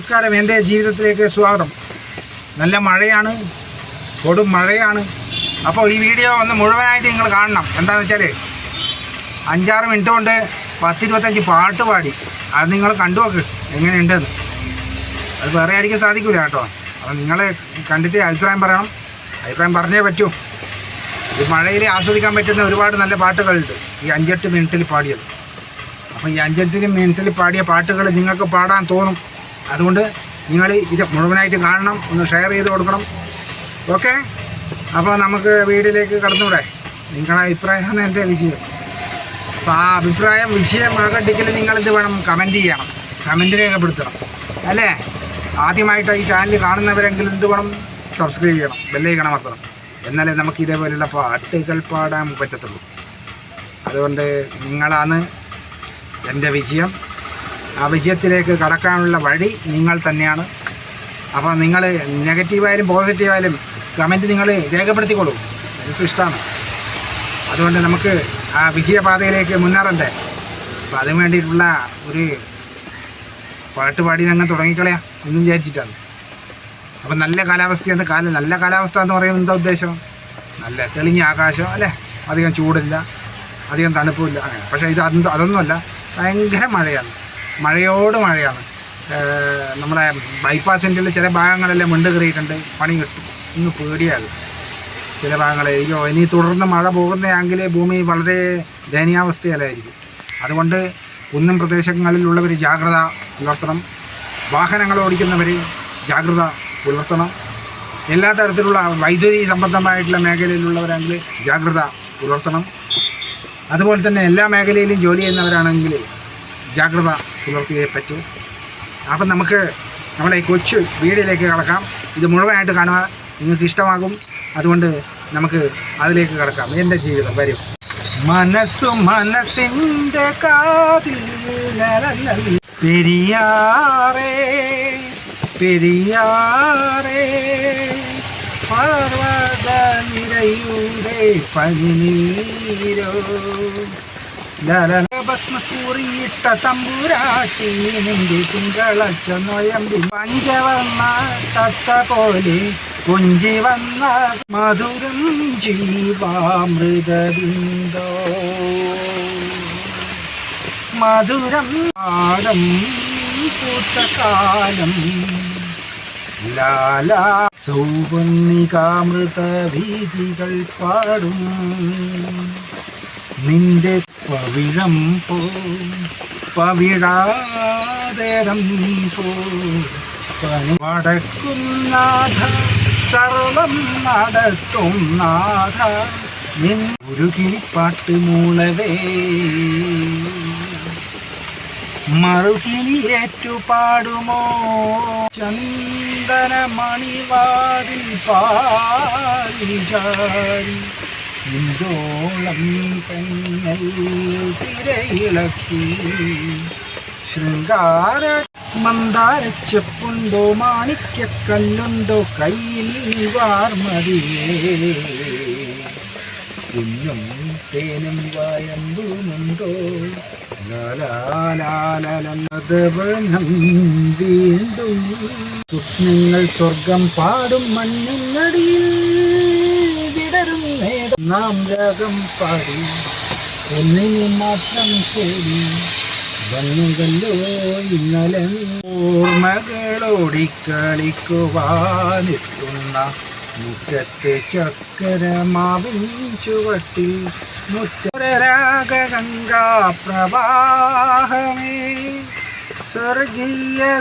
നമസ്കാരം. എന്റെ ജീവിതത്തിലേക്ക് സ്വാഗതം. നല്ല മഴയാണ്. കൊടും മഴയാണ്. അപ്പോൾ ഈ വീഡിയോ ഒന്ന് മുഴുവനായിട്ട് നിങ്ങൾ കാണണം. എന്താണെന്ന് വെച്ചാൽ അഞ്ചാറ് മിനിറ്റ് കൊണ്ട് പത്തിരുപത്തഞ്ച് പാട്ട് പാടി. അത് നിങ്ങൾ കണ്ടു നോക്ക് എങ്ങനെയുണ്ടെന്ന് അത് വേറെ ആയിരിക്കും സാധിക്കില്ല കേട്ടോ. അപ്പോൾ നിങ്ങൾ കണ്ടിട്ട് അഭിപ്രായം പറയണം. അഭിപ്രായം പറഞ്ഞേ പറ്റൂ. ഈ മഴയിൽ ആസ്വദിക്കാൻ പറ്റുന്ന ഒരുപാട് നല്ല പാട്ടുകളുണ്ട്. ഈ അഞ്ചെട്ട് മിനിറ്റിൽ പാടിയത്. അപ്പം ഈ അഞ്ചെട്ട് മിനിറ്റിൽ പാടിയ പാട്ടുകൾ നിങ്ങൾക്ക് പാടാൻ തോന്നും. അതുകൊണ്ട് നിങ്ങൾ ഇത് മുഴുവനായിട്ട് കാണണം ഒന്ന് ഷെയർ ചെയ്ത് കൊടുക്കണം. ഓക്കെ അപ്പോൾ നമുക്ക് വീഡിയോയിലേക്ക് കടന്നുകൂടെ? നിങ്ങളുടെ അഭിപ്രായമാണ് എന്റെ വിജയം. അപ്പോൾ ആ അഭിപ്രായം വിഷയമാകണ്ടെങ്കിൽ നിങ്ങൾ എന്ത് വേണം? കമന്റ് ചെയ്യണം. കമന്റ് രേഖപ്പെടുത്തണം. അല്ലേ? ആദ്യമായിട്ട് ഈ ചാനൽ കാണുന്നവരെങ്കിലും എന്ത് വേണം? സബ്സ്ക്രൈബ് ചെയ്യണം. ബെല്ലൈക്കണം അമർത്തണം. എന്നാലേ നമുക്ക് ഇതേപോലെയുള്ള പാട്ടുകൾ പാടാൻ പറ്റത്തുള്ളൂ. അതുകൊണ്ട് നിങ്ങളാണ് എന്റെ വിജയം. ആ വിജയത്തിലേക്ക് കടക്കാനുള്ള വഴി നിങ്ങൾ തന്നെയാണ്. അപ്പോൾ നിങ്ങൾ നെഗറ്റീവായാലും പോസിറ്റീവായാലും കമന്റ് നിങ്ങൾ രേഖപ്പെടുത്തിക്കോളൂ. എനിക്ക് ഇഷ്ടമാണ്. അതുകൊണ്ട് നമുക്ക് ആ വിജയപാതയിലേക്ക് മുന്നേറണ്ടേ. അപ്പം അതിന് വേണ്ടിയിട്ടുള്ള ഒരു പാട്ട് പാടി ഞങ്ങൾ തുടങ്ങിക്കളയാം എന്ന് വിചാരിച്ചിട്ടാണ്. അപ്പം നല്ല കാലാവസ്ഥ എന്ന് കാലം നല്ല കാലാവസ്ഥ എന്ന് പറയുന്നത് എന്താ ഉദ്ദേശം? നല്ല തെളിഞ്ഞ ആകാശം അല്ലേ? അധികം ചൂടില്ല അധികം തണുപ്പില്ല അങ്ങനെ പക്ഷേ ഇത് അത് അതൊന്നുമല്ല ഭയങ്കര മഴയാണ്. മഴയോട് മഴയാണ്. നമ്മുടെ ബൈപ്പാസിന്റെ ചില ഭാഗങ്ങളെല്ലാം മുണ്ട് കയറിയിട്ടുണ്ട്. പണി കിട്ടും. ഇന്ന് പേടിയാകും ചില ഭാഗങ്ങളെ. അയ്യോ ഇനി തുടർന്ന് മഴ പോകുന്നതെങ്കിൽ ഭൂമി വളരെ ദയനീയാവസ്ഥയിലായിരിക്കും. അതുകൊണ്ട് കുന്നും പ്രദേശങ്ങളിലുള്ളവർ ജാഗ്രത പുലർത്തണം. വാഹനങ്ങൾ ഓടിക്കുന്നവർ ജാഗ്രത പുലർത്തണം. എല്ലാ തരത്തിലുള്ള വൈദ്യുതി സംബന്ധമായിട്ടുള്ള മേഖലയിലുള്ളവരാണെങ്കിൽ ജാഗ്രത പുലർത്തണം. അതുപോലെ തന്നെ എല്ലാ മേഖലയിലും ജോലി ചെയ്യുന്നവരാണെങ്കിൽ ജാഗ്രത പുലർത്തിയേ പറ്റൂ. അപ്പം നമുക്ക് നമ്മുടെ ഈ കൊച്ചു വീഡിയോയിലേക്ക് കടക്കാം. ഇത് മുഴുവനായിട്ട് കാണുക നിങ്ങൾക്ക് ഇഷ്ടമാകും. അതുകൊണ്ട് നമുക്ക് അതിലേക്ക് കടക്കാം. എന്റെ ജീവിതം വരും. മനസ്സു മനസ്സിന്റെ കാതിൽ. പെരിയാറേ പെരിയാറേ പർവത നിരയുടെ പനിനീരോ. ഭസ്മക്കൂറിയിട്ട തമ്പുരാട്ടി തിങ്കളച്ച നൊയമ്പി പഞ്ചവർണ തത്ത പോലെ കുഞ്ചി വന്ന മധുരം ജീവാമൃതബിന്ദോ. മധുരം ആടം പൂത്തകാലം. ലാലാ സൗപർണികാമൃത ഭീതികൾ പാടും. നിന്റെ പവിഴം പോ പവിഴാതരം പോ. പനി വടക്കും നാഥ സർവം നടത്തും നാഥ. നിൻ ഒരു കിളിപ്പാട്ട് മൂളവേ. മറുകിളിയേറ്റു പാടുമോ ചന്ദന മണിവാതിൽ ഇന്തോളം തന്നൽ തിരയിളക്കി. ശൃംഗാര മന്ദാരച്ചെപ്പുണ്ടോ മാണിക്കക്കല്ലുണ്ടോ കയ്യിൽ വാർമതിയേ. കുഞ്ഞും തേനും വയമ്പുമുണ്ടോ വീണ്ടും. സ്വപ്നങ്ങൾ സ്വർഗം പാടും മണ്ണിനടിയിൽ നേരം നാം രാഗം പാടി. ഒന്നിനു മാത്രം ശരി. വന്നുകല്ലോ ഇന്നലെ ഓർമ്മകളോടിക്കളിക്കുവാനെത്തുന്ന മുറ്റത്തെ ചക്കരമാവിൻ ചുവട്ടിൽ മുറ്റരാഗംഗാ പ്രവാഹമേ. സ്വർഗീയ